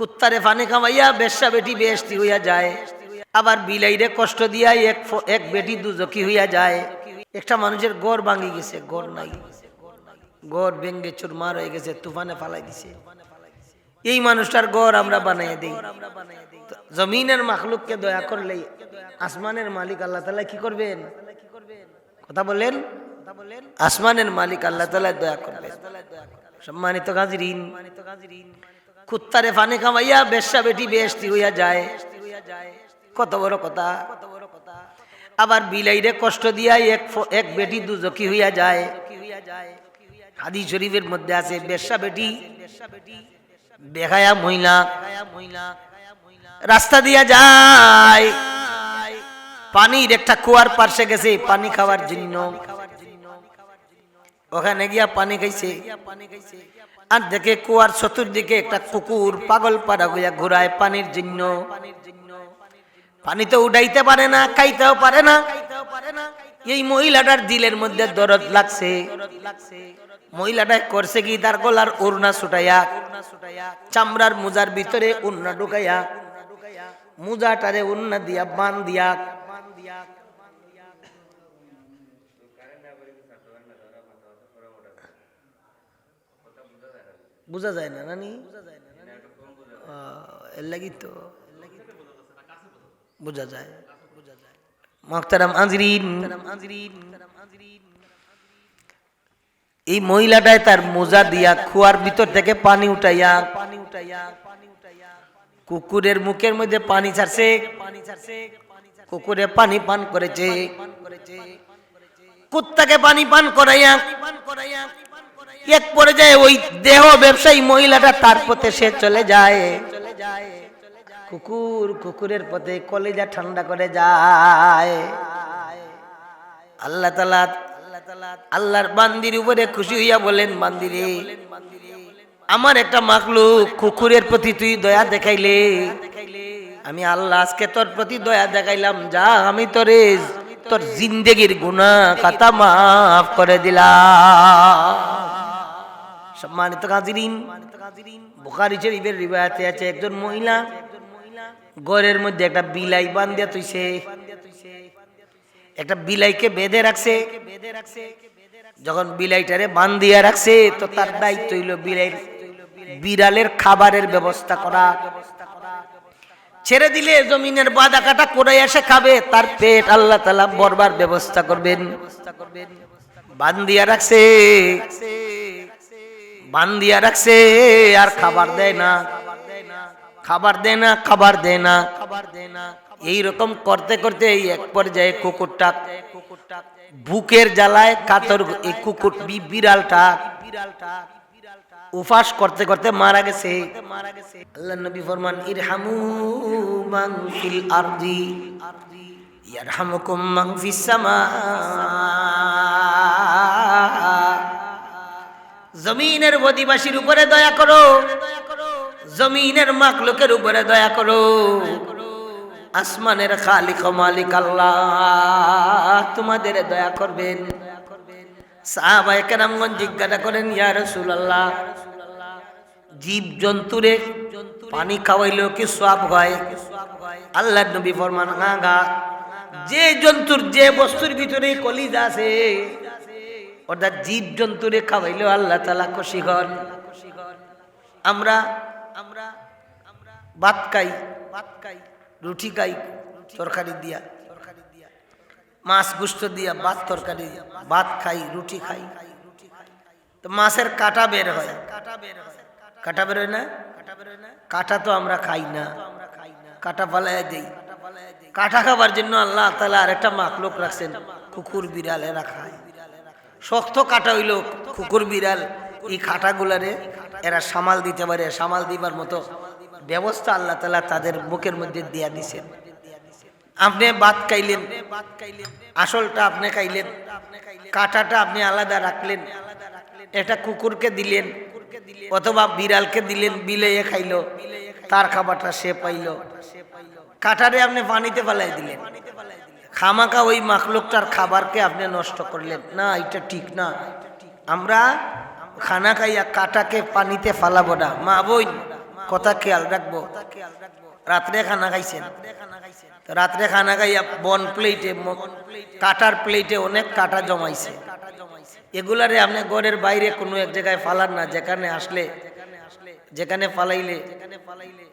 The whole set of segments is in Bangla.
কুত্তারে পানি খাওয়াইয়া বেশ্যা বেটি বেশটি হইয়া যায়। আবার বিলাইরে কষ্ট দিয়া এক এক বেটি দুজকি হইয়া যায়। একটা মানুষের গড় ভাঙি গেছে, গড় নাই। গড় ভেঙ্গে চুরমার হয়ে গেছে, তুফানে ফালাই দিছে। এই মানুষটার গড় আমরা বানাই দেই। জমিনের মাখলুককে দয়া করলে আসমানের মালিক আল্লাহ তালা কি করবেন? কথা বলেন। আসমানের মালিক আল্লাহ তালা দয়া করবেন। সম্মানিত গাজরিন কুত্তারে পানি খাওয়াইয়া বেশ্যা বেটি বেশটি হইয়া যায়। কত বড় কথা। আবার বিলাইরে কষ্ট দিয়া এক এক বেটি দুজকি হইয়া যায়। হাদি শরীফের মধ্যে আছে, বেশ্যা বেটি বেহায়া মহিলা রাস্তা দিয়া যায়। পানির একটা কুয়ার পার্শ্বে গেছে, পানি খাওয়ার জন্য। ওখানে গিয়া পানি খাইছে। আর দেখে কুয়ার চতুর্দিকে একটা কুকুর পাগল পাড়া গিয়া ঘুরায় পানির জন্য। পানি তো উঠাইতে পারে না, খাইতেও পারে না। এই মহিলাটার দিলের মধ্যে দরদ লাগছে। মহিলাটা করছে কি, তার গলার ওড়না ছুটাইয়া, চামড়ার মুজার ভিতরে উন্না ঢুকাইয়া, মুজাটারে উন্না দিয়া বান দিয়া বুঝা যায় না নানি? এর লাগি তো। বুঝা যায়। মখতারাম আজরিন এই মহিলাটায় তার মোজা দিয়া কুয়ার ভিতর থেকে পানি উঠাইয়া পানি উঠাইয়া কুকুরের মুখের মধ্যে পানি ছাড়ছে। পানি ছাড়ছে কুকুরে পানি পান করেছে। কুত্তাকে পানি পান করাইয়া পান করাইয়া এক পর্যায়ে ওই দেহ ব্যবসায়ী মহিলাটা তার পথে সে চলে যায়। কুকুর কুকুরের পথে কলেজা ঠান্ডা করে যায়। আল্লাহ তালা আল্লাহর বান্দির উপরে খুশি হইয়া বলেন, বান্দিরে, আমার একটা মাকলু কুকুরের প্রতি তুই দয়া দেখাইলে। আমি আল্লাহ, আজকে তোর প্রতি দয়া দেখাইলাম, যা আমি তোরে, তোর জিন্দেগির গুণা খাতা মাফ করে দিলাম। সম্মানিত কাজিরিন, বুখারি শরীফের রিবায়াতে আছে একজন মহিলা, ঘরের মধ্যে একটা বিলাই বান্ধিয়া তুইছে একটা বিলাইকে বেঁধে রাখছে। যখন বিলাইটারে বান্ধিয়া রাখছে, তো তার দায়িত্ব হইল বিলাই বিড়ালের খাবারের ব্যবস্থা করা। ছেড়ে দিলে জমিনের বাদা কাটা করে এসে খাবে, তার পেট আল্লাহ তালা বরবার ব্যবস্থা করবেন। বান্ধিয়া রাখছে। বান্ধিয়া রাখছে, আর খাবার দেয় না। খাবার দেয় না, খাবার দেয় না। খাবার দেয় না এইরকম করতে করতে এই এক পর্যায়ে কুকুরটা কুকুরটা বুকের জ্বালায় কাতর এই কুকুর বিড়ালটা বিড়ালটা উপাস করতে করতে মারা গেছে মারা গেছে। আল্লাহ নবী ফরমান, ইরহামু মান ফিল আরদি, ইয়ারহামুকুম মান ফিস সামা জমিনের অধিবাসীর উপরে দয়া করো। জমিনের মাকলুকের উপরে দয়া করো। আসমানের খালিক মালিক আল্লাহ তোমাদের দয়া করবেন। সাহাবায়ে কেরামগণ জিজ্ঞাসা করেন, ইয়া রাসূলুল্লাহ, জীব জন্তুরে পানি খাওয়াইলেও কি সওয়াব হয়? আল্লাহর নবী ফরমান যে জন্তুর যে বস্তুর ভিতরে কলিজা আছে অর্থাৎ জীব জন্তুরে খাওয়াইলেও আল্লাহ তালা খুশি হন। আমরা আমরা আমরা ভাত খাই ভাত খাই রুটি খাই, তরকারি দিয়া। তরকারি দিয়া মাছ গুস্ত দিয়া ভাত তরকারি, ভাত খাই, রুটি খাই। তো মাছের কাটা বের হয়। কাটা বের হয় কাটা বের হয় না? কাটা বের হয় না কাটা তো আমরা খাই না। কাটা ফালাই দেই। কাটা খাবার জন্য আল্লাহ তালা আরেকটা মাকলোক রাখছেন, কুকুর বিড়াল এরা খায়। শক্ত কাটা হইল কুকুর বিড়াল। এই কাটাগুলারে এরা সামাল দিতে পারে, সামাল দিবার মতো ব্যবস্থা আল্লাহ তালা তাদের বুকের মধ্যে দিয়া দিছেন। আপনি বাদ খাইলেন, আসলটা আপনি খাইলেন, কাটাটা আপনি আলাদা রাখলেন, এটা কুকুরকে দিলেন, অথবা বিড়ালকে দিলেন বিলেয়ে খাইলো, তার খাবারটা সে পাইল। কাটারে আপনি পানিতে ফেলাই দিলেন। খামাকা ওই মাখলুকটার খাবারকে আপনি নষ্ট করলেন। না, এটা ঠিক না। আমরা খানা খাইয়া কাটাকে পানিতে ফালাবো না। মা বই কথা খেয়াল রাখব। রাত্রে খানা খাইছেন? রাত্রে খানা খাইয়া বন প্লেটে, কাটার প্লেটে অনেক কাটা জমাইছে। এগুলারে আপনি ঘরের বাইরে কোনো এক জায়গায় ফালান না। যেখানে আসলে, যেখানে ফালাইলে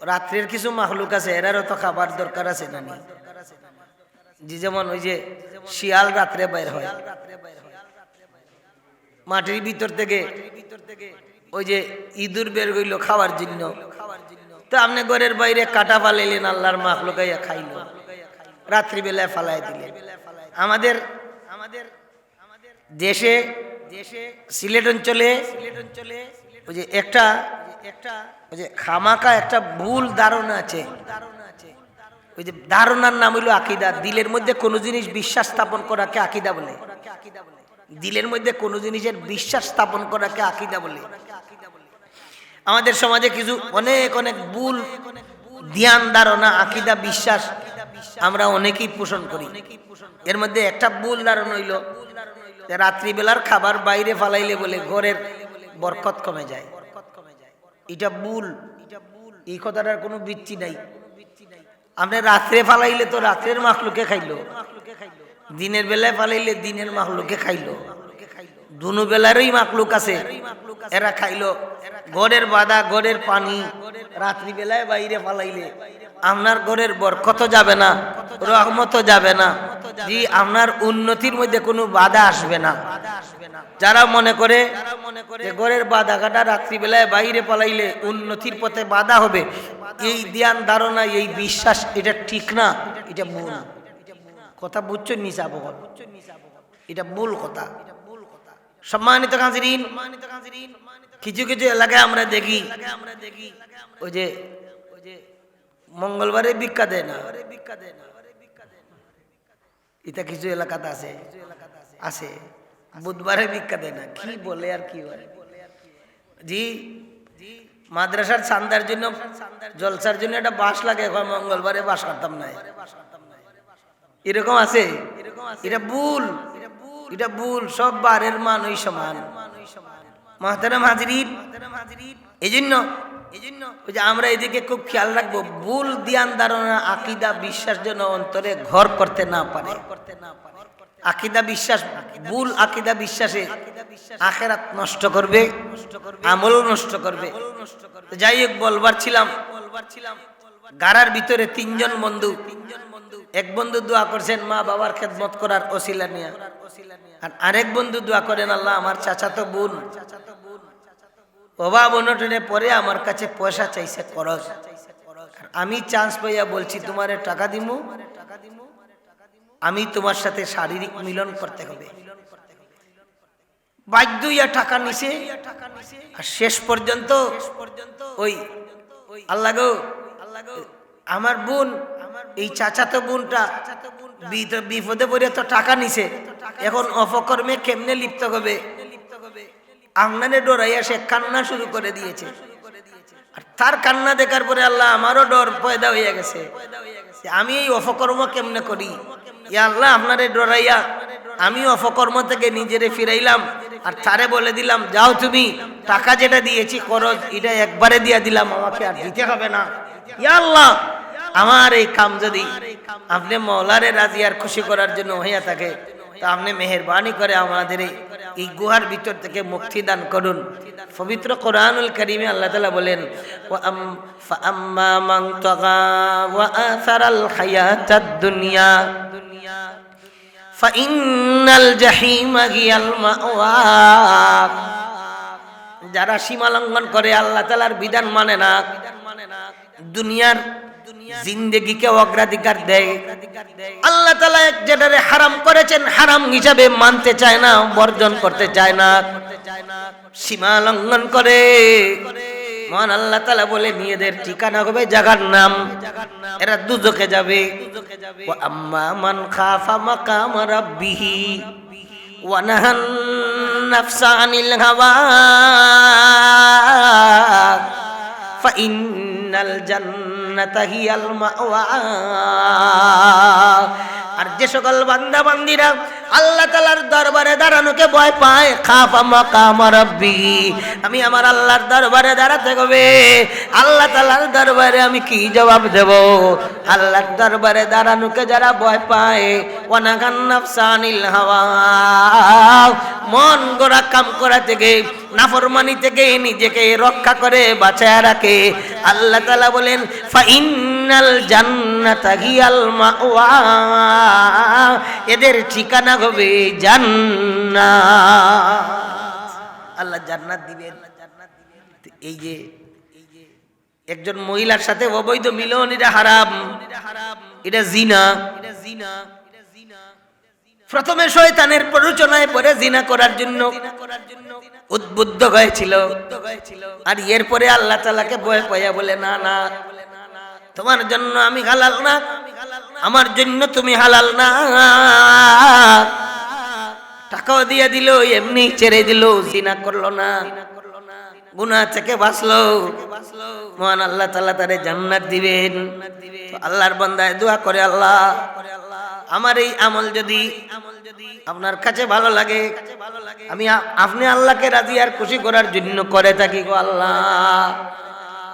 রাত্রের কিছু মাহলুক আছে, এরারও তো খাবার দরকার আছে নি? যে যেমন ওই যে শিয়াল রাত্রে বাইর হয়। মাটির ভিতর থেকে ওই যে ইঁদুর বের হইল খাওয়ার জন্য। তো আপনি ঘরের বাইরে কাটা ফালাইলেন, আল্লাহর মাখ লোকাইয়া খাইল। রাত্রিবেলায় ফালাই দিলেন। আমাদের আমাদের দেশে দেশে সিলেট অঞ্চলে সিলেট অঞ্চলে ওই যে একটা একটা, ওই যে খামাকা একটা ভুল ধারণা আছে। ওই যে ধারণার নাম হইল আকিদা। দিলের মধ্যে কোনো জিনিস বিশ্বাস স্থাপন করাকে আকিদা বলে। দিলের মধ্যে কোনো জিনিসের বিশ্বাস স্থাপন করাকে আকিদা বলে। আমাদের সমাজে কিছু অনেক অনেক ভুল, ধ্যান, ধারণা, আকিদা, বিশ্বাস আমরা অনেকেই পোষণ করি। এর মধ্যে একটা ভুল ধারণা হইল রাত্রিবেলার খাবার বাইরে ফালাইলে বলে ঘরের বরকত কমে যায়। এটা ভুল। এই কথাটার কোনো বৃত্তি নাই। আপনি রাত্রে ফালাইলে তো রাত্রের মাখলুকে খাইলো। দিনের বেলায় ফালাইলে দিনের মাখলুকে খাইলো। দুনো বেলারই মাকলুক আছে। এরা খাইলো। গড়ের বাদা গড়ের পানি। রাত্রি বেলায় বাইরে ফালাইলে। আপনার গড়ের বরকত যাবে না। রহমত যাবে না। জি, আপনার উন্নতির মধ্যে কোনো বাধা আসবে না। যারা মনে করে যে ঘরের বাধা কাটা রাত্রিবেলায় বাইরে পালাইলে উন্নতির পথে বাধা হবে, এই ধ্যান ধারণা, এই বিশ্বাস, এটা ঠিক না, এটা ভুল। কথা বুঝছ, নিচা বহন এটা ভুল কথা। সম্মানিত কাজিরিন কিছু কিছু এলাকায় আমরা দেখি ওই যে ওই যে মঙ্গলবারে ভিক্ষা দেয় না। এটা কিছু এলাকাতে আছে। আছে। বুধবারে ভিক্ষা দেয় না। কি বলে আর কি বলে জি মাদ্রাসার চান্দার জন্য জলসার জন্য একটা বাস লাগে। এখন মঙ্গলবারে বাস করতাম না। এরকম আছে? এটা ভুল। এটা ভুল। সব বারের মান ওই সমান। মাহতারাম হাজরিন এই জন্য এই জন্য ওই যে আমরা এদিকে খুব খেয়াল রাখব ভুল ধ্যান ধারণা আকিদা বিশ্বাস যেন অন্তরে ঘর করতে না পারে। আকিদা বিশ্বাস ভুল আকিদা বিশ্বাসে আখেরাত নষ্ট করবে আমল নষ্ট করবে। যাই হোক বলবার ছিলাম। বলবার ছিলাম। গাড়ার ভিতরে তিনজন বন্ধু। তিনজন বন্ধু। এক বন্ধু দোয়া করছেন মা বাবার খেদমত করার ওসিলা নিয়ে। আর আরেক বন্ধু দোয়া করেন আল্লাহ আমার চাচা তো বোন অভাব অনটনে পরে আমার কাছে পয়সা চাইছে খরচ। আমি চান্স পাইয়া বলছি, তোমারে টাকা দিমু। আমি তোমার সাথে শারীরিক মিলন করতে হবে। বাধ্য ইয়া টাকা নিছে। আর শেষ পর্যন্ত ওই, আল্লাহ গো, আমার বোন, এই চাচাতো বোনটা বিপদে পড়ে তো টাকা নিছে। এখন অপকর্মে কেমনে লিপ্ত হবে? আংনানে ডরাইয়া সে কান্না শুরু করে দিয়েছে। আর তার কান্না দেখার পরে আল্লাহ আমারও ডর পয়দা হয়ে গেছে। আমি এই অপকর্ম কেমনে করি? ইয়া আল্লাহ, আপনারে ডরাইয়া আমি অপকর্ম থেকে নিজেরে ফিরাইলাম। আর তারে বলে দিলাম, যাও তুমি, টাকা যেটা দিয়েছি, খরচ, এটা একবারে দিয়া দিলাম, আমাকে আর দিতে হবে না। ইয়া আল্লাহ, আমার এই কাম যদি আপনি মৌলারে রাজি আর খুশি করার জন্য হইয়া থাকে তা আপনি মেহরবানি করে আমাদের এই গুহার ভিতর থেকে মুক্তি দান করুন। পবিত্র কোরআনুল করিমে আল্লাহ তালা বলেন দুনিয়া। জাহিমা গিয়াল যারা সীমা লঙ্ঘন করে, আল্লাহ তালার বিধান মানে না। দুনিয়ার জিন্দেগিকে অগ্রাধিকার দেয়। আল্লাহ তালা এক যেটারে হারাম করেছেন, হারাম হিসাবে মানতে চায় না, বর্জন করতে চায় না। সীমা লঙ্ঘন করে। মহান আল্লাহ তালা বলে নিজেদের ঠিকানা হবে জাগার নাম। এরা দুজকে যাবে। আম্মা মান খাফা মাকাম রাব্বিহি, ওয়া নাহান নাফসা হাওয়া। ফাইনাল জান্নাতা হিয়াল মাওয়া আর যে সকল বান্দা বান্দিরা আল্লাহ তালার দরবারে দাঁড়ানোকে ভয় পায়, খাফা মাকাম রব্বি। আমি আমার আল্লাহর দরবারে দাঁড়াতে হবে। আল্লাহ তালার দরবারে আমি কি জবাব দেব? আল্লাহর দরবারে দাঁড়ানোকে যারা ভয় পায়, ওয়ানাগান নাফসানিল হাওয়া। মন গড়া কাম করা থেকে, নাফরমানি থেকে নিজেকে রক্ষা করে বাঁচায় রাখে। আল্লাহ তালা বলেন ফাইনাল জান্নাতা হিয়াল মাওয়া। এদের ঠিকানা হবে জান্নাত। আল্লাহ জান্নাত দিবেন। এই যে একজন মহিলার সাথে অবৈধ মিলন, এটা হারাম। এটা জিনা। প্রথমে শয়তানের প্ররোচনায় পরে জিনা করার জন্য উদ্বুদ্ধ হয়েছিল। আর এরপরে আল্লাহ তালাকে বয়ে পয়া বলে, না না, তোমার জন্য আমি হালাল না। আমার জন্য তুমি হালাল না। টাকাও দিয়ে দিল, এমনি ছেড়ে দিল, জিনা করল না। গুনা থেকে বাঁচলো। মহান আল্লাহ তালা তারে জান্নাত দিবেন। আল্লাহর বান্দায় দোয়া করে আল্লাহ। আমার এই আমল যদি আপনার কাছে ভালো লাগে, আমি আপনি আল্লাহকে রাজি আর খুশি করার জন্য করে থাকি গো আল্লাহ।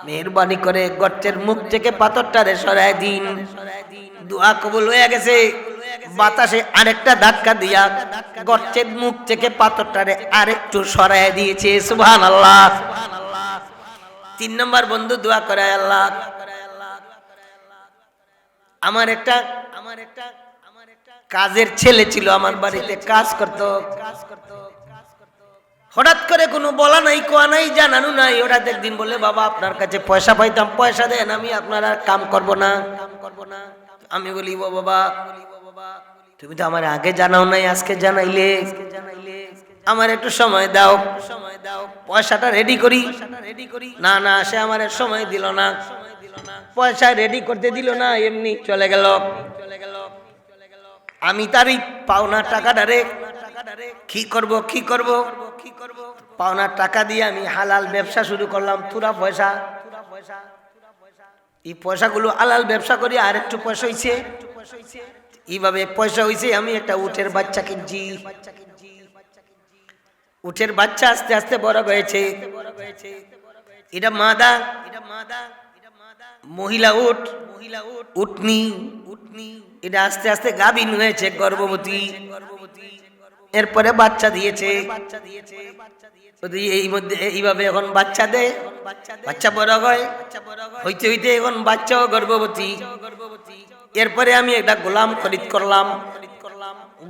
মেহরবানি করে গর্তের মুখ থেকে পাথরটারে সরায় দিন। দোয়া কবুল হয়ে গেছে। বাতাসে আরেকটা ধাক্কা দিয়া গর্তের মুখ থেকে পাথরটারে আরেকটু সরায় দিয়েছে। সুবহান আল্লাহ তিন নম্বর বন্ধু, দোয়া করে আল্লাহ। আমার একটা আমার একটা আমার একটা কাজের ছেলে ছিল, আমার বাড়িতে কাজ করত কাজ করত। হঠাৎ করে কোনো বলা নাই, কোয়া নাই, জানানো নাই। হঠাৎ একদিন বলে বাবা, আপনার কাছে পয়সা পাইতাম, পয়সা দেন, আমি আপনার আর কাম করব না। কাম না আমি বলি, "ও বাবা, তুমি তো আমার আগে জানাও নাই, আজকে জানাইলে। জানাইলে আমার একটু সময় দাও। সময় দাও পয়সাটা রেডি করি। রেডি করি না না, সে আমার সময় দিল না। পয়সা রেডি করতে দিল না, এমনি চলে গেল। চলে গেল আমি তার এই পাওনা টাকাটা রে কি করব কি করব? কি পাওনার টাকা দিয়ে আমি হালাল ব্যবসা শুরু করলাম। তুরা পয়সা। এই পয়সাগুলো হালাল ব্যবসা করি, আর একটু পয়সা হইছে। এইভাবে পয়সা হইছে, আমি একটা উঠের বাচ্চা কিনছি। উঠের বাচ্চা আস্তে আস্তে বড় হয়েছে। এটা মাদা। এটা মাদা মহিলা উট মহিলা উট উটনি উটনি এটা আস্তে আস্তে গাভিন হয়েছে গর্ভবতী গর্ভবতী। এরপরে বাচ্চা দিয়েছে। এই মধ্যে এইভাবে এখন বাচ্চা দেয়। বাচ্চা বড় হয়। হইতে হইতে এখন বাচ্চাও গর্ভবতী। এরপরে আমি একটা গোলাম খরিদ করলাম।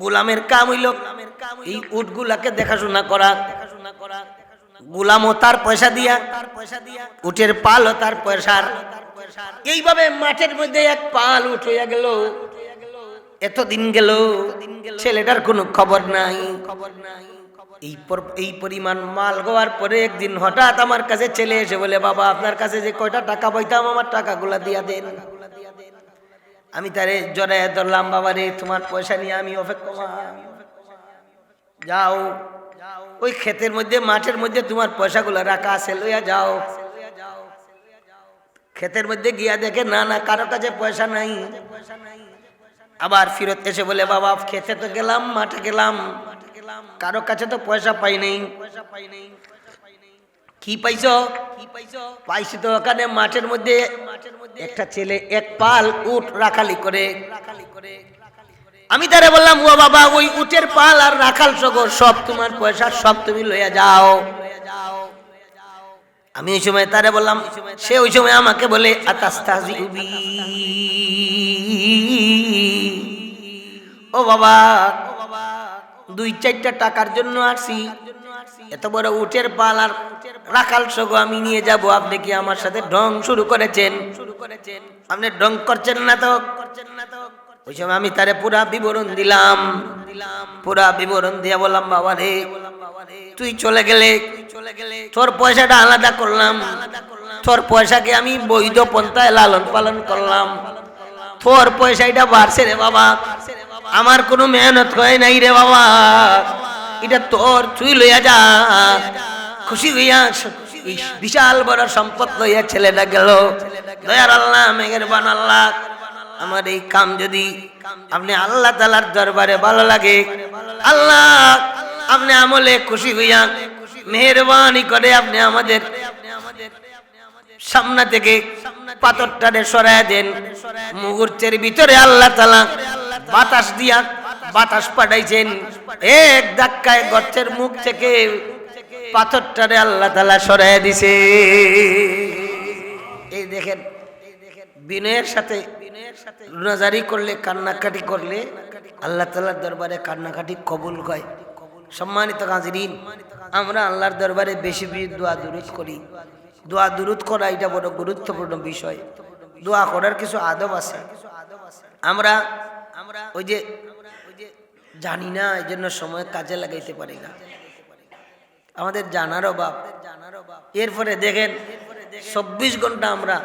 গোলামের কাম হইল এই উটগুলাকে দেখাশোনা করা। গুলামও তার পয়সা দিয়া তার পয়সা দিয়া, উটের পালও তার পয়সার। এইভাবে মাঠের মধ্যে এক পাল উঠ হইয়া গেল। এতদিন গেল, ছেলেটার কোনো খবর নাই। খবর নাই এই এই পরিমাণ মাল গোয়ার পরে একদিন হঠাৎ আমার কাছে ছেলে এসে বলে, বাবা, আপনার কাছে যে কয়টা টাকা পাইতাম, আমার টাকাগুলা দিয়া দেন। আমি তারে জড়াইয়া ধরলাম, বাবা রে, তোমার পয়সা নিয়ে আমি অপেক্ষা যাও, ওই ক্ষেতের মধ্যে, মাঠের মধ্যে তোমার পয়সাগুলো রাখা আছে, লইয়া যাও। ক্ষেতের মধ্যে গিয়া দেখে, না না, কারও কাছে পয়সা নাই পয়সা নাই। আবার ফিরত এসে বলে, বাবা, খেতে তো গেলাম, মাঠে গেলাম। কারও কাছে তো পয়সা পাই নাই। কি পাইছো? কি পাইছো পাইছি তো ওখানে মাঠের মধ্যে একটা ছেলে এক পাল উট রাখালি করে। আমি তারে বললাম, ও বাবা, ওই উটের পাল আর রাখাল সগর, সব তোমার পয়সা, সব তুমি লইয়া যাও। আমি ওই সময় তারে বললাম, সে ওই সময় আমাকে বলে আতাস্তাজি ও বাবা, দুই চারটা টাকার জন্য আসছি এত বড় উটের পাল আর রাখাল সগ আমি নিয়ে যাব। আপনি কি আমার সাথে ঢং শুরু করেছেন? শুরু করেছেন আপনি ঢং করছেন না তো? করছেন না তো ওই সময় আমি তারে পুরা বিবরণ দিলাম। পুরা বিবরণ দিয়া বললাম, বাবা রে, তুই চলে গেলে চলে গেলে তোর পয়সাটা আলাদা করলাম। তোর পয়সাকে আমি বৈধ পন্থায় লালন পালন করলাম। তোর পয়সা এটা বাড়ছে রে বাবা। আমার কোনো মেহনত হয় নাই রে বাবা। এটা তোর তুই লইয়া যা। খুশি হইয়া বিশাল বড় সম্পদ লইয়া ছেলেটা গেল। দয়ার আল্লাহ মেঘের বান আল্লাহ, আমার এই কাম যদি আপনি আল্লাহ তালার দরবারে ভালো লাগে, আল্লাহ আপনি আমলে খুশি হইয়া মেহরবানি করে আপনি আমাদের সামনে থেকে পাথরটারে সরায় দেন। মুহূর্তের ভিতরে আল্লাহ তালা বাতাস দিয়া বাতাস পাঠাইছেন। এক ধাক্কায় গর্তের মুখ থেকে পাথরটারে আল্লাহ তালা সরায় দিছে। এই দেখেন, বিনয়ের সাথে নাজারি করলে, কান্নাকাটি করলে আল্লাহ তালার দরবারে কান্নাকাটি কবুল হয়। সম্মানিত গাজরিন আমরা আল্লাহর দরবারে বেশি বেশি দোয়া দুরুদ করি। দোয়া দুরুদ করা এটা বড় গুরুত্বপূর্ণ বিষয়। দোয়া করার কিছু আদব আছে। আমরা ওই যে জানি না, এই জন্য সময় কাজে লাগাইতে পারি না। আমাদের জানার অভাব। এরপরে দেখেন, চব্বিশ ঘণ্টা আমরা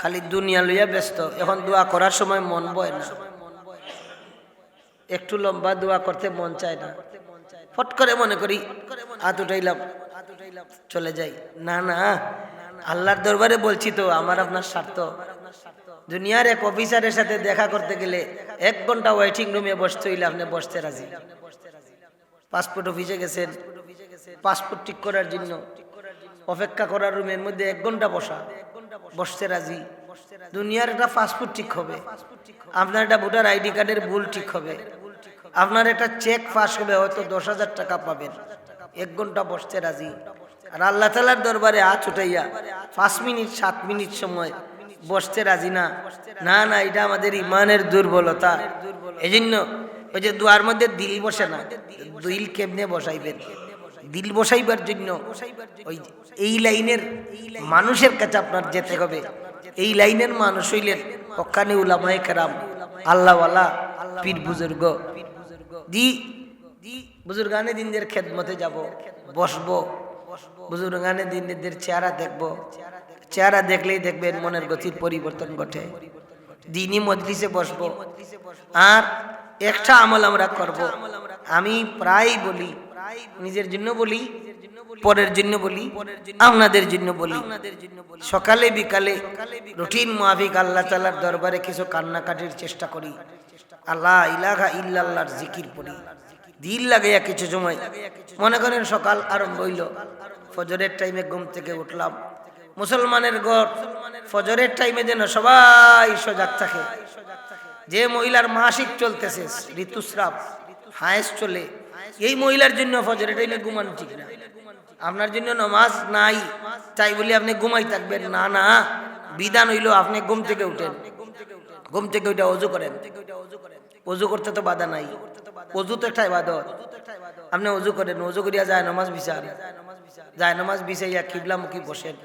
খালি দুনিয়া লইয়া ব্যস্ত। এখন দোয়া করার সময় মন বয় না। একটু লম্বা দোয়া করতে মন চায় না। ফট করে মনে করি হাত উঠাইলাম, চলে যাই। না না, আল্লাহর দরবারে বলছি তো, আমার আপনার স্বার্থ। দুনিয়ার এক অফিসারের সাথে দেখা করতে গেলে এক ঘণ্টা ওয়েটিং রুমে বসতে হইলে আপনি বসতে রাজি। পাসপোর্ট অফিসে গেছেন পাসপোর্ট ঠিক করার জন্য অপেক্ষা করার রুমের মধ্যে এক ঘণ্টা বসা, বসতে রাজি। দুনিয়ার একটা পাসপোর্ট ঠিক হবে, আপনার একটা ভোটার আইডি কার্ডের ভুল ঠিক হবে, আপনার একটা চেক পাস হবে, হয়তো দশ হাজার টাকা পাবেন। এক ঘণ্টা বসতে রাজি। আর আল্লাহ তালার দরবারে আ ছুটাইয়া পাঁচ মিনিট, সাত মিনিট সময় বসতে রাজি না। না না, এটা আমাদের ইমানের দুর্বলতা। এই জন্য ওই যে দুয়ার মধ্যে দিল বসে না, দিল কেমনে বসাইবেন? দিল বসাইবার জন্য ওই এই লাইনের মানুষের কাছে আপনার যেতে হবে। এই লাইনের মানুষ হইলেন হকানি উলামায়ে কেরাম, আল্লাহওয়ালা, পীর বুজুর্গ। দি, বুজুর্গানে দিনদের খেদমতে যাব, বসবো। বুজুর্গানে দিনদের চেহারা দেখব। চেহারা দেখলেই দেখবেন মনের গতির পরিবর্তন ঘটে। দিনই মজলিসে বসবো। আর একটা আমল আমরা করব। আমি প্রায় বলি, নিজের জন্য বলি, পরের জন্য বলি, আপনাদের জন্য বলি। সকালে বিকালে রুটিন মাফিক আল্লাহ তালার দরবারে কিছু কান্নাকাটির চেষ্টা করি। আল্লাহ ইলাহা ইল্লাল্লাহর জিকির পড়ি। দিল লাগাইয়া কিছু সময় মনে করেন সকাল আরম্ভ হইল। ফজরের টাইমে ঘুম থেকে উঠলাম। মুসলমানের ঘর, ফজরের টাইমে যেন সবাই সজাগ থাকে। যে মহিলার মাসিক চলতেছে, ঋতুস্রাব, হায়েস চলে, এই মহিলার জন্য ফজরের টাইমে ঘুমান ঠিক না। আপনার জন্য নমাজ নাই, তাই বলে আপনি ঘুমাই থাকবেন। না না, বিধান হইল আপনি ঘুম থেকে উঠেন। ঘুম থেকে ওইটা অজু করেন। অজু করতে তো বাধা নাই। অজু তো একটা ইবাদত। আপনি অজু করেন, অজু করিয়া যায় নমাজ বিচার যায় নমাজ বিচাইয়া কিবলামুখী বসেন।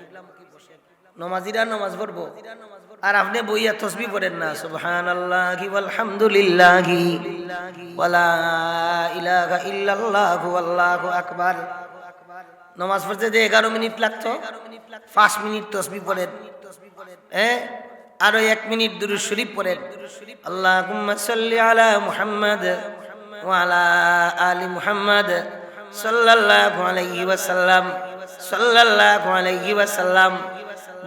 নমাজিরা নমাজ পড়ব। আর আপনি বইয়া তসবি পড়েন না। সুবহানাল্লাহি ওয়ালহামদুলিল্লাহি ওয়ালা ইলাহা ইল্লাল্লাহু আল্লাহু আকবার। নমাজ পড়তে যে এগারো মিনিট লাগতো, পাঁচ মিনিট তসবি পড়েন। হ্যাঁ আরও এক মিনিট দুরুদ শরীফ পড়েন। আল্লাহুম্মা সাল্লি আলা মুহাম্মাদ ওয়া আলা আলি মুহাম্মাদ সাল্লাল্লাহু আলাইহি ওয়াসাল্লাম। সাল্লাল্লাহু আলাইহি ওয়াসাল্লাম।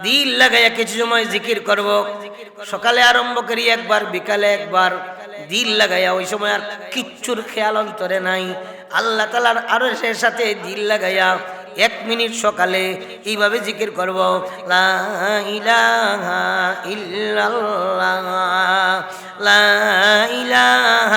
দিল লাগাইয়া কিছু সময় জিকির করব। সকালে আরম্ভ করি একবার, বিকালে একবার। দিল লাগাইয়া ওই সময় আর কিচ্ছুর খেয়াল অন্তরে নাই। আল্লাহ তালার আরও সে সাথে দিল লাগাইয়া এক মিনিট সকালে এইভাবে জিকির করব। লা ইলাহা ইল্লাল্লাহ, লা ইল্লাল্লাহ।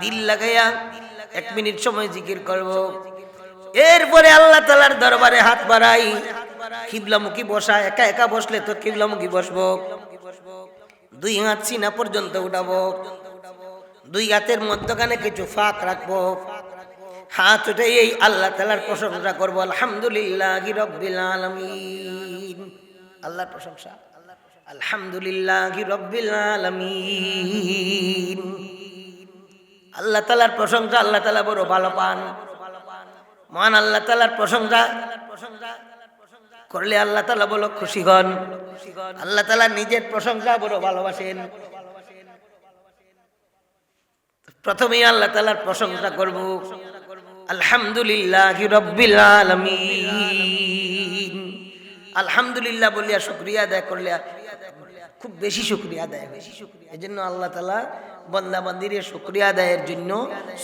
দিল লাগাইয়া এক মিনিট সময় জিকির করব। এরপরে আল্লাহ তালার দরবারে হাত বাড়াই। কিবলামুখী বসা, একা একা বসলে তো কিবলামুখী বসবো। দুই হাত সিনা পর্যন্ত উঠাবো। দুই হাতের মধ্যখানে কিছু ফাঁক রাখব। হাত উঠে এই আল্লাহ তালার প্রশংসা করব। আলহামদুলিল্লাহ রব্বিল আলমিন। আল্লাহর প্রশংসা। আলহামদুলিল্লাহ রব্বিল আলমিন। আল্লাহ তালার প্রশংসা আল্লাহ তালা বড় ভালো পান। মহান আল্লাহ তালার প্রশংসা করলে আল্লাহ তালা বলো খুশি হন। আল্লাহ তালা নিজের প্রশংসা বড় ভালোবাসেন। প্রথমেই আল্লাহ তালার প্রশংসা করব। আলহামদুলিল্লাহ আলহামদুলিল্লাহ বলিয়া শুক্রিয়া আদায় করলে খুব বেশি শুক্রিয়া আদায় বেশি শুক্রিয়া এই জন্য আল্লাহ তালা বন্দা মন্দিরের শুক্রিয়া আদায়ের জন্য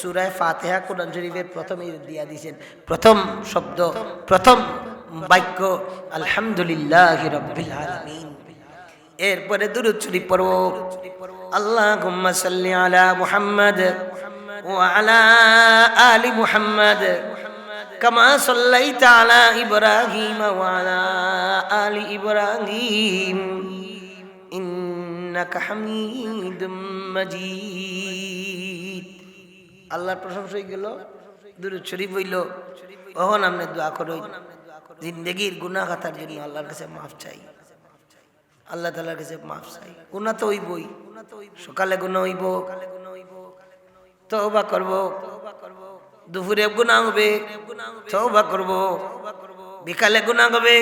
সুরায় ফাতেহা কোরআন শরীফের প্রথমে দিয়া দিয়েছেন প্রথম শব্দ, প্রথম বাক্য, আলহামদুলিল্লাহ এরপরে দুরুদ শরীফ পড়ব। আল্লাহুম্মা সাল্লি আলা মুহাম্মাদ। আলি মুহাম্মাদ, কামা সাল্লাইতা আলা ইব্রাহিম ওয়া আলা আলি ইব্রাহিম, ইন্নাকা হামিদুম মাজিদ। আল্লাহর প্রশংসা হয়ে গেল দুরুদ শরীফ হইল ওহন আপনি দোয়া করুন। জিন্দগির গুনাহ খাতার জন্য আল্লাহর কাছে মাফ চাই। আল্লাহ তালার কাছে মাফ চাই। গুণা তো হইবই। সকালে গুণা হইব। তওবা করব। দুপুরে গুণা হবে, তওবা করব। বিকালে গুণা হবে,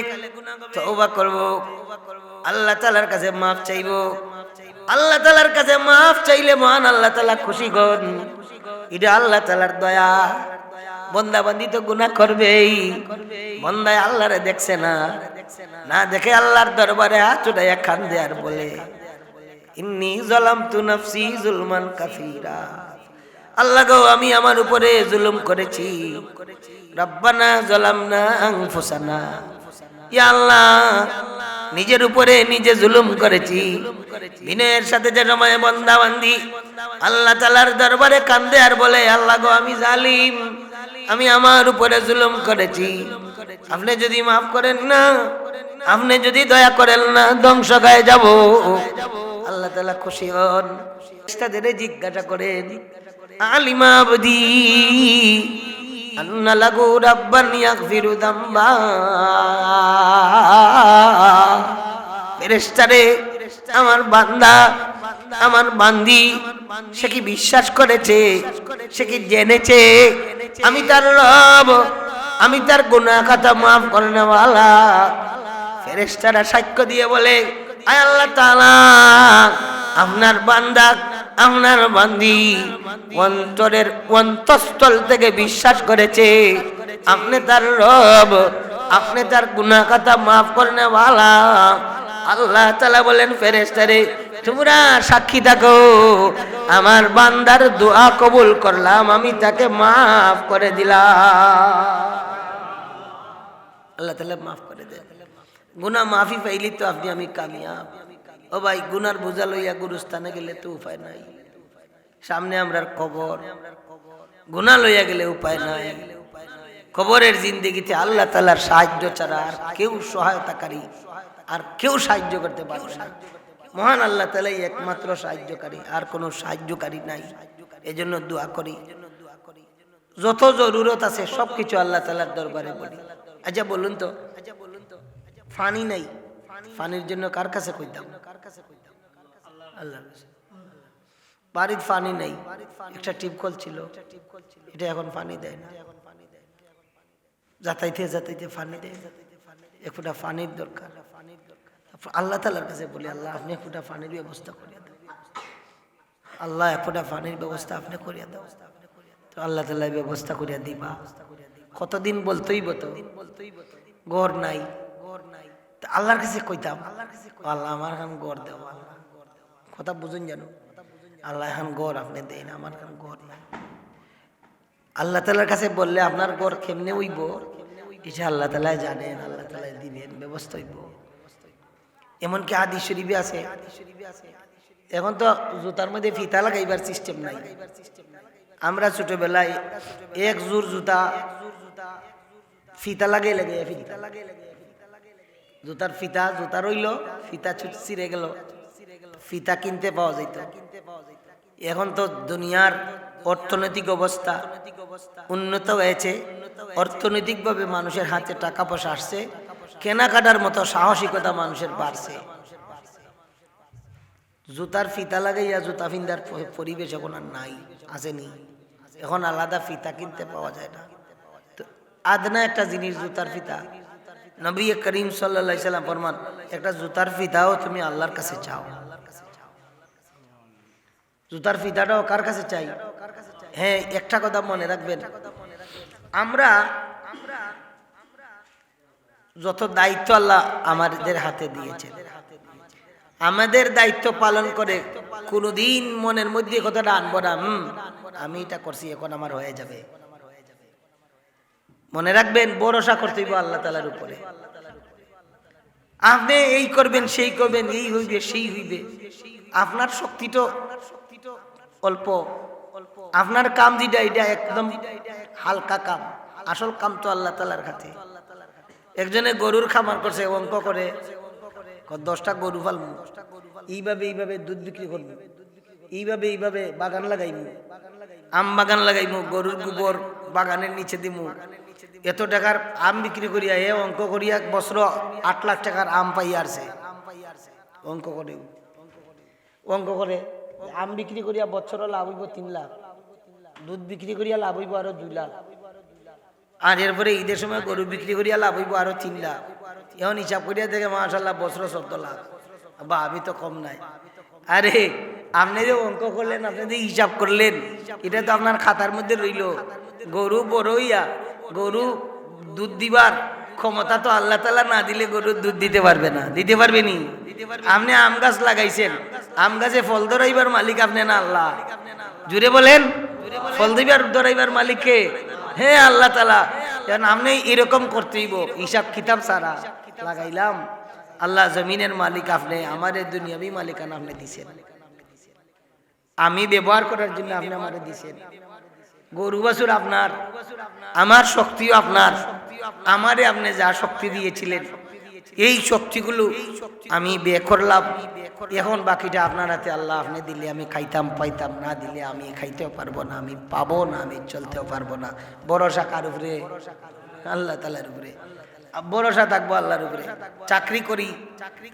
তওবা করব। আল্লাহ তালার কাছে মাফ চাইব। আল্লাহ তালার কাছে মাফ চাইলে মহান আল্লাহ তালা খুশি গন এটা আল্লাহ তালার দয়া। বন্দা বান্দি তো গুণা করবেই। বন্দায় আল্লাহরে দেখছে না। না দেখে আল্লাহর দরবারে হাত উঠাইয়া খান দেয়ার বলে, ইন্নি জলাম তু নফসি জুলমান কাফিরা আল্লাহ গো, আমি আমার উপরে জুলুম করেছি। রব্বানা জলাম না আংফুসানা ইয়া আল্লাহ, নিজের উপরে নিজে জুলুম করেছি। বিনয়ের সাথে যে সময় বন্দা বান্দি আল্লাহ তালার দরবারে কান্দে আর বলে, আল্লাহ গো, আমি জালিম। আমি আমার উপরে জুলুম করেছি। আপনি যদি মাফ করেন না, আপনি যদি দয়া করেন না, ধ্বংস গায়ে যাব। আল্লাহ তালা খুশি হন। জিজ্ঞাসা করেন আলিমা বদি আন্না লাগু রাব্বান ইয়াগফিরু দাম্বা। ফেরেশতারে, আমার বান্দা, আমার বান্দি, সে কি বিশ্বাস করেছে? সে কি জেনেছে? আমি তার রব, আমি তার গুনাহ খাতা মাফ করে নেওয়ালা ফেরেশতারা সাক্ষ্য দিয়ে বলে, আয় আল্লাহ তাআলা, আপনার বান্দা আপনার বান্দি অন্তরের অন্তঃস্থল থেকে বিশ্বাস করেছে। আপনি তার রব, আপনি তার গুনাহ কথা মাফ করে নেওয়ালা আল্লাহ তাআলা বলেন, ফেরেশতারে, তোমরা সাক্ষী থাকো। আমার বান্দার দোয়া কবুল করলাম, আমি তাকে মাফ করে দিলাম। আল্লাহ তালা মাফ করে দেন। গুনা মাফি পাইলি তো আপনি আমি কামিয়াব। ও ভাই, গুনার বোঝা লইয়া গুরুস্থানে গেলে তো উপায় নাই। সামনে আমরার কবর। গুনা লইয়া গেলে উপায় নাই। কবরের জিন্দিগিতে আল্লাহ তালার সাহায্য ছাড়া আর কেউ সহায়তাকারী আর কেউ সাহায্য করতে পারবে না। মহান আল্লাহ তালাই একমাত্র সাহায্যকারী, আর কোনো সাহায্যকারী নাই। এজন্য দোয়া করি। যত জরুরত আছে সব কিছু আল্লাহ তালার দরবারে বলি। আচ্ছা বলুন তো আচ্ছা বলুন তো, ফানি নাই? ফানির জন্য কার কাছে কইতাম? আল্লাহ বাড়ির পানি নাই। একটা টিপকল ছিল। এটা এখন পানি দেয় না। যাতাইতে যাতাইতে ফানি দেয়। এক ফুটা ফানির দরকার। আল্লাহ তালার কাছে বলি, আল্লাহ, আপনি এক ফুটা ফানির ব্যবস্থা করিয়া দেন। আল্লাহ, এক ফুটা ফানির ব্যবস্থা আপনি করিয়া দাও তো আল্লাহ তালা ব্যবস্থা করিয়া দিবা। কতদিন বলতেই বতো গড় নাই। গড় নাই আল্লাহর কাছে কইতাম, আল্লাহ আমার এখন গড় দেও আল্লাহ কথা বুঝুন জানো আল্লাহ এখন গড় আপনি দেন আমার এখন গড় নাই আল্লাহ তালার কাছে বললে আপনার গড় কেমনে উইব এটা আল্লাহ তালাই জানেন আল্লাহ তালাই দিবেন ব্যবস্থা হইব এমনকি আদি শরীফে আছে এখন তো জুতার মধ্যে ফিতা লাগাইবার সিস্টেম নাই আমরা ছোটবেলায় এক জোর জুতা ফিতা লাগে লাগে ফিতা লাগে লাগে জুতার ফিতা জুতা রইল ফিতা ছুট ছিঁড়ে গেল ফিতা কিনতে পাওয়া যাইত এখন তো দুনিয়ার অর্থনৈতিক অবস্থা উন্নত হয়েছে। অর্থনৈতিকভাবে মানুষের হাতে টাকা পয়সা আসছে। কেনাকাটার মতো সাহসিকতা মানুষের বাড়ছে। জুতার ফিতা লাগাইয়া জুতা ফিন্দার পরিবেশ এখন আর নাই, আসেনি। এখন আলাদা ফিতা কিনতে পাওয়া যায় না। আদনা একটা জিনিস, জুতার ফিতা। নবী করিম সাল্লা সাল্লাম ফরমান, একটা জুতার ফিতাও তুমি আল্লাহর কাছে চাও। জুতার ফিতাটাও কার কাছে চাই? হ্যাঁ একটা কথা মনে রাখবেন। আমরা যত দায়িত্ব আল্লাহ আমাদের হাতে দিয়েছেন। আমাদের দায়িত্ব পালন করে কোনোদিন মনের মধ্যে কথাটা আনব না, হুম, আমি এটা করছি, এখন আমার হয়ে যাবে। মনে রাখবেন, ভরসা করতে আল্লাহ তালার উপরে। আপনি এই করবেন, সেই করবেন, এই হইবে, সেই হইবে। আপনার শক্তি তো অল্প। আপনার কাম যেটা, এটা একদম হালকা কাম। আসল কাম তো আল্লাহ তালার হাতে। একজনে গরুর খামার করছে, অঙ্ক করে। দশটা গরু ফালমু এইভাবে এইভাবে দুধ বিক্রি করব। এইভাবে এইভাবে বাগান লাগাইমু আম বাগান লাগাইমু গরুর গোবর বাগানের নিচে দিমু। এত টাকার আম বিক্রি করিয়া এ অঙ্ক করিয়া বছর আট লাখ টাকার আম পাইয়া আসছে অঙ্ক করে অঙ্ক করে আম বিক্রি করিয়া বছর লাভ হইব তিন লাখ। দুধ বিক্রি করিয়া লাভ হইব আরও দুই লাখ। আর এরপরে ঈদের সময় গরু বিক্রি করিয়া লাভ হইব আরও তিন লাখ। এখন হিসাব করিয়া দেখে মাশাল্লাহ বছর চোদ্দ লাখ। বা আমি তো কম নাই। আরে, আপনি যে অঙ্ক করলেন, আপনি যে হিসাব করলেন, এটা তো আপনার খাতার মধ্যে রইল। গরু বড় হইয়া গরু দুধ দিবার ক্ষমতা তো আল্লাহ তালা না দিলে গরু দুধ দিতে পারবে না। দিতে পারবে নি? আপনি আম গাছ লাগাইছেন। আম গাছে ফল ধরাইবার মালিক আপনি না আল্লাহ? জুড়ে বলেন, ফল দিবার ধরাইবার মালিক কে? হ্যাঁ আল্লাহ তালা যেন আপনি এরকম করতেইব, হিসাব কিতাব সারা লাগাইলাম। আল্লাহ জমিনের মালিক আপনি আমাদের দুনিয়াবি মালিকানা আপনি দিছেন। আমি ব্যবহার করার জন্য আপনি আমারে দিছেন। গরু বাছুর আপনার, আমার শক্তিও আপনার, আমারে আপনি যা শক্তি দিয়েছিলেন, এই শক্তিগুলো আমি বে করলাম। এখন বাকিটা আপনার হাতে আল্লাহ আপনি দিলে আমি খাইতাম, পাইতাম, না দিলে আমি খাইতেও পারব না, আমি পাবো না, আমি চলতেও পারব না। ভরসা কার উপরে? আল্লাহ তালার উপরে। ভরসা থাকব আল্লাহর উপরে। চাকরি করি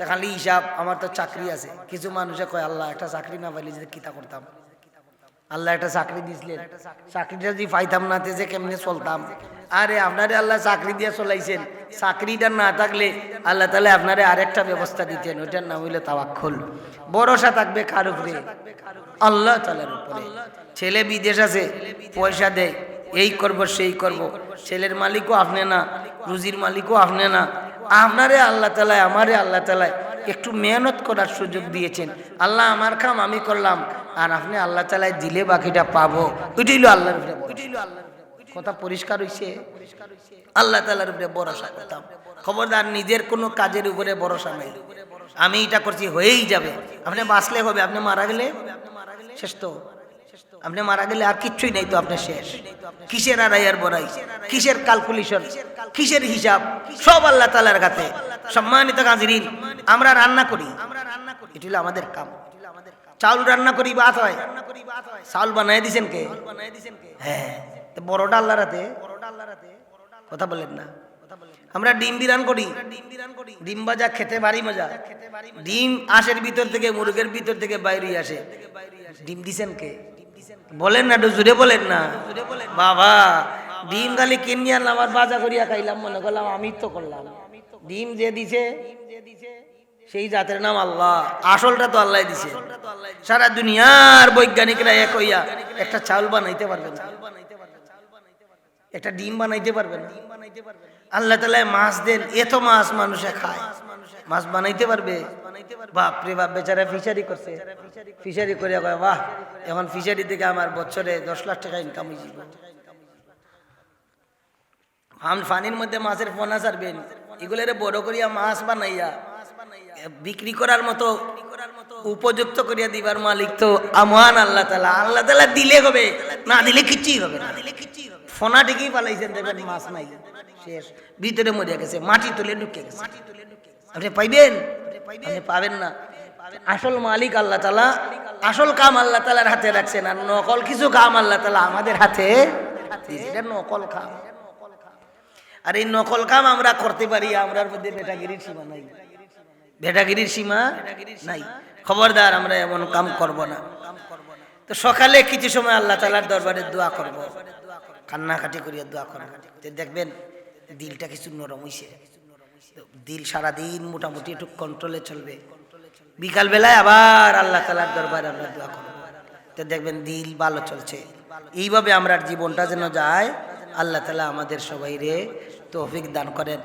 খালি হিসাব, আমার তো চাকরি আছে। কিছু মানুষে কয়, আল্লাহ, একটা চাকরি না পাইলে যে কিতা করতাম? আল্লাহ একটা চাকরি দিছিলেন। চাকরিটা যদি পাইতাম না তে যে কেমনে চলতাম? আরে আপনারে আল্লাহ চাকরি দিয়ে চলাইছেন। চাকরিটা না থাকলে আল্লাহ তাহলে আপনারে আরেকটা ব্যবস্থা দিতেন। ওইটার নাম হইলে তাওয়াক্কুল। ভরসা থাকবে কার উপরে? আল্লাহ তালার উপরে। ছেলে বিদেশ আছে পয়সা দেয় এই করব সেই করব। ছেলের মালিকও আপনি না রুজির মালিকও আপনি না। আপনারে আল্লাহ তালায় আমারে আল্লাহ তালায় একটু মেহনত করার সুযোগ দিয়েছেন। আল্লাহ আমার কাম আমি করলাম, আর আপনি আল্লাহ চালায় দিলে বাকিটা পাবো। ওইটাই উপরে ভরসা। কথা পরিষ্কার হয়েছে আল্লাহ তালার উপরে ভরসা করতাম। খবরদার নিজের কোনো কাজের উপরে ভরসা নেই। আমি এটা করছি, হয়েই যাবে। আপনি বাঁচলে হবে, আপনি মারা গেলে শেষ তো। আপনি মারা গেলে আর কিচ্ছুই নেই তো আপনি শেষ। কিসের আর বড়াই? কিসের ক্যালকুলেশন কিসের হিসাব? সব আল্লাহ তালার কাছে সম্মানিত কাজরিন আমরা রান্না করি। এটি হলো আমাদের কাম। চাউল রান্না করি ভাত হয়। চাউল বানাই দিছেন কে? হ্যাঁ। বড়টা আল্লাহর হাতে? কথা বলেন না। আমরা ডিম বিরান করি। ডিম ভাজা খেতে ভারী মজা। ডিম আশের ভিতর থেকে মুরগের ভিতর থেকে বাইরে আসে। ডিম দিছেন কে? বলেন না, একটু জুড়ে বলেন না। বাবা, ডিম খালি কিনে আনলাম আর ভাজা করিয়া খাইলাম, মনে করলাম আমি তো করলাম। ডিম যে দিছে, সেই জাতের নাম আল্লাহ। আসলটা তো আল্লাহ দিছে। সারা দুনিয়ার বৈজ্ঞানিকরা এক হইয়া একটা চাউল বানাইতে পারবে না। একটা ডিম বানাইতে পারবে না। আল্লাহ তালা মাছ দেন, এত মাছ মানুষে খায়। মাছ বানাইতে পারবে? বাপ বেচারা ফিশারি করছে। ফিশারি করে বাহ, এখন ফিশারি থেকে আমার বছরে দশ লাখ টাকা ইনকাম হয়েছিল ফানির মধ্যে মাছের পোনা এগুলোরে বড় করিয়া মাছ বানাইয়া, বিক্রি করার মতো, উপযুক্ত করিয়া দিবার মালিক তো আমান আল্লাহ তালা আল্লাহ তালা দিলে হবে, না দিলে কিচ্ছুই হবে না। ফোনা ঠিকই পালাইছেন, দেখবেন মাছ নাই। শেষ। ভিতরে মরিয়া গেছে, মাটি তুলে ঢুকে গেছে। আপনি পাইবেন? আপনি পাবেন না। আসল মালিক আল্লাহ তালা আসল কাম আল্লাহ তালার হাতে রাখছেন আর নকল কিছু কাম আল্লাহ তালা আমাদের হাতে এটা নকল কাম। আর এই নকল কাম আমরা করতে পারি, আমরার মধ্যে বেটাগিরির সীমা নাই। ভেটাগিরির সীমা নাই। খবরদার, আমরা এমন কাম করব না। তো সকালে কিছু সময় আল্লাহ তালার দরবারে দোয়া করব। কান্নাকাটি করিয়া দোয়া করব। দেখবেন, দিলটা কিছু নরম হইছে। তো দিল সারাদিন মোটামুটি একটু কন্ট্রোলে চলবে। বিকালবেলায় আবার আল্লাহ তালার দরবারে আমরা দোয়া করব। তো দেখবেন দিল ভালো চলছে। এইভাবে আমরা জীবনটা যেন যায়, আল্লাহ তালা আমাদের সবাই রে তৌফিক দান করেন।